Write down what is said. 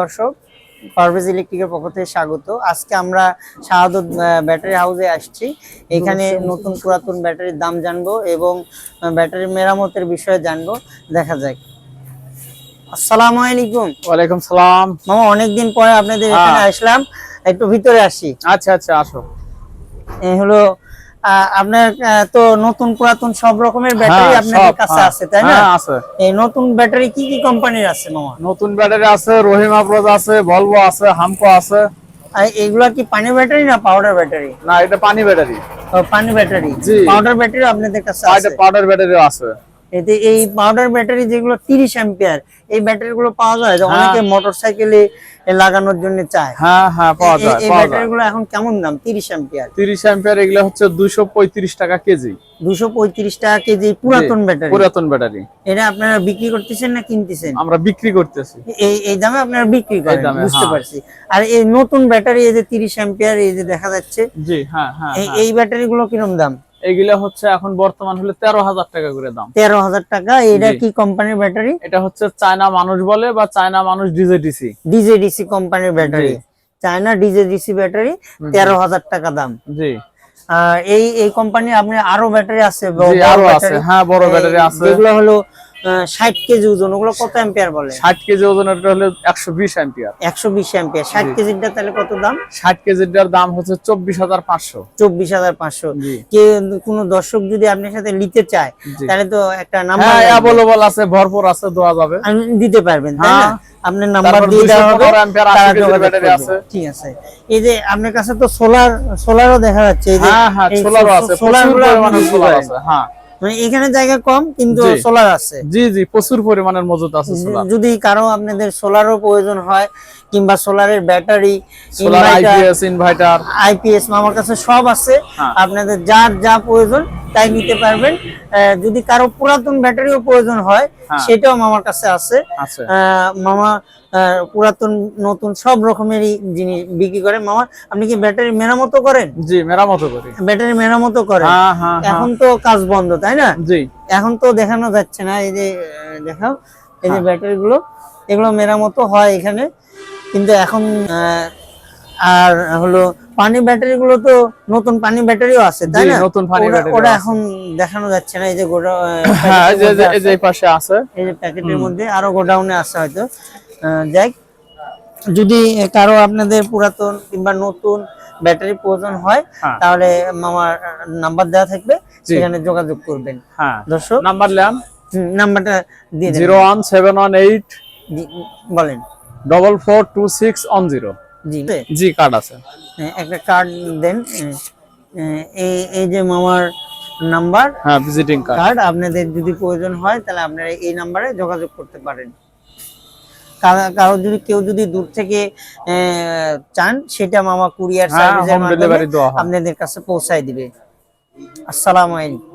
দর্শক পারভেজ ইলেকট্রিকের পক্ষ থেকে স্বাগত। আজকে আমরা শাহাদত ব্যাটারি হাউসে আসছি। এখানে নতুন পুরাতন ব্যাটারির দাম জানব এবং ব্যাটারি মেরামতের বিষয়ে জানব। দেখা যাক। আসসালামু আলাইকুম। ওয়ালাইকুম সালাম। মামা অনেকদিন পরে আপনাদের হ্যাঁ। এখানে আসলাম। একটু ভিতরে আসি। আচ্ছা আচ্ছা আসো। এই হলো আপনার তো নতুন পুরাতন সব রকমের ব্যাটারি আপনার আপনাদের কাছে হ্যাঁ। আছে তাই না? হ্যাঁ, আছে। এই নতুন ব্যাটারি কি কি কোম্পানির আছে মামা? নতুন ব্যাটারি আছে রহিমা আফরোজ আছে ভলভো আছে হামকো আছে। এগুলা কি পানি ব্যাটারি না পাউডার ব্যাটারি? না এটা পানি ব্যাটারি। পানি ব্যাটারি। পাউডার ব্যাটারি আপনাদের কাছে আছে। পাউডার ব্যাটারিও আছে। এতে এই পাউডার ব্যাটারি যেগুলো তিরিশ অ্যাম্পিয়ার এই ব্যাটারি গুলো পাওয়া যায় যে হ্যাঁ। অনেকে মোটর সাইকেলে লাগানোর জন্য চায়। হ্যাঁ হ্যাঁ পাওয়া যায় এই ব্যাটারি গুলো এখন কেমন দাম? তিরিশ অ্যাম্পিয়ার তিরিশ অ্যাম্পিয়ার এগুলো হচ্ছে দুইশো পঁয়ত্রিশ টাকা কেজি। দুশো পঁয়ত্রিশ টাকা কেজি পুরাতন ব্যাটারি পুরাতন ব্যাটারি এটা আপনারা বিক্রি করতেছেন না কিনতেছেন? আমরা বিক্রি করতেছি। এই এই দামে আপনারা বিক্রি করেন বুঝতে হ্যাঁ। পারছি। আর এই নতুন ব্যাটারি এই যে তিরিশ অ্যাম্পিয়ার এই যে দেখা যাচ্ছে জি হ্যাঁ হ্যাঁ এই- হ্যাঁ। এই ব্যাটারি গুলো কিরম দাম? এগুলা হচ্ছে এখন বর্তমান হলে তেরো হাজার টাকা করে দাম। তেরো হাজার টাকা এটা কি কোম্পানির ব্যাটারি? এটা হচ্ছে চায়না মানুষ বলে বা চায়না মানুষ ডিজে ডিজেডিসি। ডিজেডিসি কোম্পানির battery. China DJ DC battery তেরো হাজার টাকা দাম। জি। এই এই কোম্পানি আপনি আরও ব্যাটারি আছে আরও আছে। হ্যাঁ বড় ব্যাটারি আছে। যেগুলো হলো ষাট কেজি ওজন ওগুলো কত অ্যাম্পিয়ার বলে? ষাট কেজি ওজন হলে একশো বিশ অ্যাম্পিয়ার একশো বিশ অ্যাম্পিয়ার ষাট কেজিটা তাহলে কত দাম? ষাট কেজিটার দাম হচ্ছে চব্বিশ হাজার পাঁচশো। চব্বিশ হাজার পাঁচশো। জি। কে কোনো দর্শক যদি আপনার সাথে নিতে চায় তাহলে তো একটা নাম্বার হ্যাঁ অ্যাভেলেবল আছে ভরপুর আছে দেওয়া যাবে। দিতে পারবেন তাই না? হ্যাঁ। আপনার নাম্বার দিয়ে দেওয়া হবে তারা যোগাযোগ করবে। ঠিক আছে। এই যে আপনার কাছে তো সোলার সোলারও দেখা যাচ্ছে এই যে হ্যাঁ হ্যাঁ সোলারও আছে সোলার আছে হ্যাঁ। মানে এখানে জায়গা কম কিন্তু সোলার আছে। জি জি প্রচুর পরিমাণের মজুত আছে সোলার যদি কারও আপনাদের সোলারও প্রয়োজন হয় কিংবা সোলারের battery solar IPS inverter IPS আমার কাছে সব আছে। হ্যাঁ। আপনাদের যার যা প্রয়োজন তাই নিতে পারবেন। যদি কারও পুরাতন ব্যাটারিও প্রয়োজন হয় হ্যাঁ। সেটাও মামার কাছে আছে। মামা পুরাতন নতুন সব রকমেরই জিনিস বিক্রি করে। মামা আপনি কি ব্যাটারি মেরামতো করেন? জি মেরামত করি। ব্যাটারি মেরামতো করেন। হ্যাঁ হ্যাঁ এখন তো কাজ বন্ধ তাই না? জি। এখন তো দেখানো যাচ্ছে না। এই যে দেখাও। এই। যে ব্যাটারি গুলো এগুলো মেরামতো হয় এখানে। কিন্তু এখন আহ, আর হলো পানি ব্যাটারি গুলো তো নতুন পানি ব্যাটারিও আছে তাই না? নতুন পানি ব্যাটারি ওরা এখন দেখানো যাচ্ছে না এই যে গোডা হ্যাঁ এই যে এই যে- পাশে আছে। এই যে প্যাকেটের মধ্যে আরও গোডাউনে আছে হয়তো। যাই যদি কারও আপনাদের পুরাতন কিংবা নতুন ব্যাটারি প্রয়োজন হয় হ্যাঁ। তাহলে মামার নাম্বার দেওয়া থাকবে সেখানে যোগাযোগ করবেন। হ্যাঁ। দর্শক নাম্বার ল্যাম নাম্বারটা দিয়ে দেন zero one seven one eight বলেন। Double four two six one zero জি। জি কার্ড আছে। হ্যাঁ, একটা কার্ড দেন। হ্যাঁ, হ্যাঁ, এই এই যে মামার নাম্বার হ্যাঁ ভিজিটিং কার্ড কার্ড আপনাদের যদি প্রয়োজন হয় তাহলে আপনারা এই নাম্বারে যোগাযোগ করতে পারেন। কারো- যদি কেউ যদি দূর থেকে আহ, চান সেটা মামা কুরিয়ার সার্ভিসের মাধ্যমে হয়। আপনাদের কাছে পৌঁছায় দিবে। আসসালামু আলাইকুম।